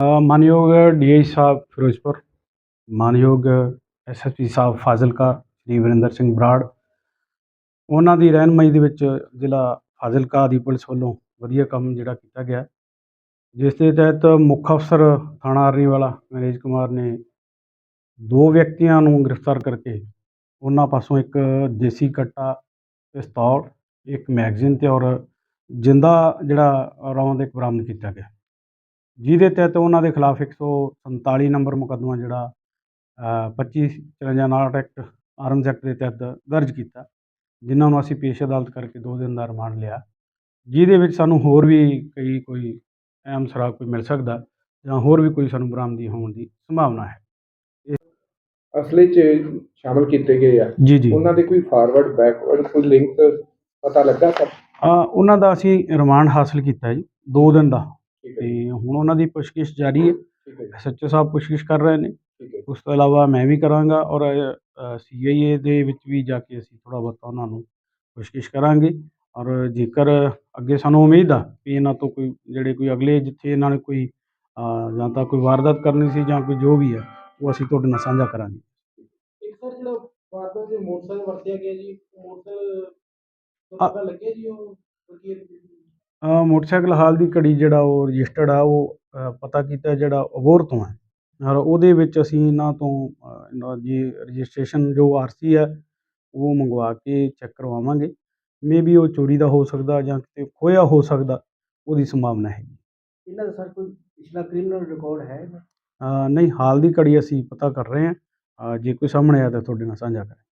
ਅ, ਮਾਨਯੋਗ ਡੀਆਈ ਸਾਹਿਬ ਫਿਰੋਜ਼ਪੁਰ ਮਾਨਯੋਗ ਐਸਐਸਪੀ ਸਾਹਿਬ ਫਾਜ਼ਿਲਕਾ ਸ਼੍ਰੀ ਵਰਿੰਦਰ ਸਿੰਘ ਬਰਾੜ ਉਹਨਾਂ ਦੀ ਰਹਿਨਮਾਈ ਦੇ ਵਿੱਚ ਜ਼ਿਲ੍ਹਾ ਫਾਜ਼ਿਲਕਾ ਦੀ ਪੁਲਿਸ ਵੱਲੋਂ ਵਧੀਆ ਕੰਮ ਜਿਹੜਾ ਕੀਤਾ ਗਿਆ ਜਿਸ ਦੇ ਤਹਿਤ ਮੁੱਖ ਅਫਸਰ ਥਾਣਾ ਅਰਨੀਵਾਲਾ ਨਰੇਜ ਕੁਮਾਰ ਨੇ ਦੋ ਵਿਅਕਤੀਆਂ ਨੂੰ ਗ੍ਰਿਫਤਾਰ ਕਰਕੇ ਉਹਨਾਂ ਪਾਸੋਂ ਇੱਕ ਦੇਸੀ ਕੱਟਾ ਪਿਸਤੌਲ ਇੱਕ ਮੈਗਜ਼ੀਨ ਤੇ ਔਰ ਜਿੰਦਾ ਜਿਹੜਾ ਰੌਂਦ ਇੱਕ ਬਰਾਮਦ ਕੀਤਾ ਗਿਆ ਜਿਹਦੇ ਤਹਿਤ ਉਹਨਾਂ ਦੇ ਖਿਲਾਫ 147 ਨੰਬਰ ਮੁਕੱਦਮਾ ਜਿਹੜਾ ਅ, 25 53 ਐਕਟ ਆਰਮਸ ਐਕਟ ਦੇ ਤਹਿਤ ਦਰਜ ਕੀਤਾ ਜਿਨ੍ਹਾਂ ਨੂੰ ਅਸੀਂ ਪੇਸ਼ ਅਦਾਲਤ ਕਰਕੇ ਦੋ ਦਿਨ ਦਾ ਰਿਮਾਂਡ ਲਿਆ। ਜਿਹਦੇ ਵਿੱਚ ਸਾਨੂੰ ਹੋਰ ਵੀ ਕਈ ਕੋਈ ਅਹਿਮ ਸੁਰਾਗ ਕੋਈ ਮਿਲ ਸਕਦਾ ਜਾਂ ਹੋਰ ਵੀ ਕੋਈ ਸਾਨੂੰ ਬਰਾਮਦੀ ਹੋਣ ਦੀ ਸੰਭਾਵਨਾ ਹੈ। ਅਸਲੀ ਚ ਸ਼ਾਮਲ ਕੀਤੇ ਗਏ ਆ। ਜੀ ਜੀ। ਉਹਨਾਂ ਦੇ ਕੋਈ ਫਾਰਵਰਡ ਬੈਕਵਰਡ ਕੋਈ ਲਿੰਕ ਪਤਾ ਲੱਗਾ ਸਰ ਉਹਨਾਂ ਦਾ ਅਸੀਂ ਰਿਮਾਂਡ ਹਾਸਲ ਕੀਤਾ ਜੀ ਦੋ ਦਿਨ ਦਾ। ਤੇ ਹੁਣ ਉਹਨਾਂ ਦੀ ਪੁੱਛਗਿੱਛ ਜਾਰੀ ਹੈ। ਐਸਐਚਓ ਸਾਹਿਬ ਪੁੱਛਗਿੱਛ ਕਰ ਰਹੇ ਨੇ। ਉਸ ਤੋਂ ਇਲਾਵਾ ਮੈਂ ਵੀ ਕਰਾਂਗਾ ਔਰ ਸੀਆਈਏ ਦੇ ਵਿੱਚ ਵੀ ਜਾ ਕੇ ਅਸੀਂ ਥੋੜਾ ਬਹੁਤਾ ਉਹਨਾਂ ਨੂੰ ਪੁੱਛਗਿੱਛ ਕਰਾਂਗੇ। ਔਰ ਜੇਕਰ ਅੱਗੇ ਸਾਨੂੰ ਉਮੀਦ ਆ ਕਿ ਇਹਨਾਂ ਤੋਂ ਕੋਈ ਜਿਹੜੇ ਕੋਈ ਅਗਲੇ ਜਿੱਥੇ ਇਹਨਾਂ ਨੇ ਕੋਈ ਜਾਂ ਤਾਂ ਕੋਈ ਵਾਰਦਾਤ ਕਰਨੀ ਸੀ ਜਾਂ ਕੋਈ ਜੋ ਵੀ ਹੈ ਉਹ ਅਸੀਂ ਤੁਹਾਡੇ ਨਾਲ ਸਾਂਝਾ ਕਰਾਂਗੇ। ਇੱਕ ਸਰ ਜਿਹੜਾ ਵਾਰਦਾਤ ਦੇ ਮੋਟਰਸਾਈਕਲ ਵਰਤਿਆ ਗਿਆ ਜੀ ਮੋਟਰਸਾਈਕਲ ਲੱਗਿਆ ਜੀ ਉਹ ਮੋਟਰਸਾਈਕਲ ਹਾਲ ਦੀ ਘੜੀ ਜਿਹੜਾ ਉਹ ਰਜਿਸਟਰਡ ਆ ਉਹ ਪਤਾ ਕੀਤਾ ਜਿਹੜਾ ਅਬੋਹਰ ਤੋਂ ਹੈ। ਔਰ ਉਹਦੇ ਵਿੱਚ ਅਸੀਂ ਇਹਨਾਂ ਤੋਂ ਇਹਨਾਂ ਦੀ ਰਜਿਸਟ੍ਰੇਸ਼ਨ ਜੋ ਆਰਸੀ ਹੈ ਉਹ ਮੰਗਵਾ ਕੇ ਚੈੱਕ ਕਰਵਾਵਾਂਗੇ। ਮੇਬੀ ਉਹ ਚੋਰੀ ਦਾ ਹੋ ਸਕਦਾ ਜਾਂ ਕਿਤੇ ਖੋਇਆ ਹੋ ਸਕਦਾ ਉਹਦੀ ਸੰਭਾਵਨਾ ਹੈ ਇਹਨਾਂ ਦਾ ਸਰ ਕੋਈ ਪਿਛਲਾ ਕ੍ਰਿਮੀਨਲ ਰਿਕਾਰਡ ਹੈ? ਨਹੀਂ ਹਾਲ ਦੀ ਘੜੀ ਅਸੀਂ ਪਤਾ ਕਰ ਰਹੇ ਹਾਂ। ਜੇ ਕੋਈ ਸਾਹਮਣੇ ਆਇਆ ਤਾਂ ਤੁਹਾਡੇ ਨਾਲ ਸਾਂਝਾ ਕਰਾਂਗੇ।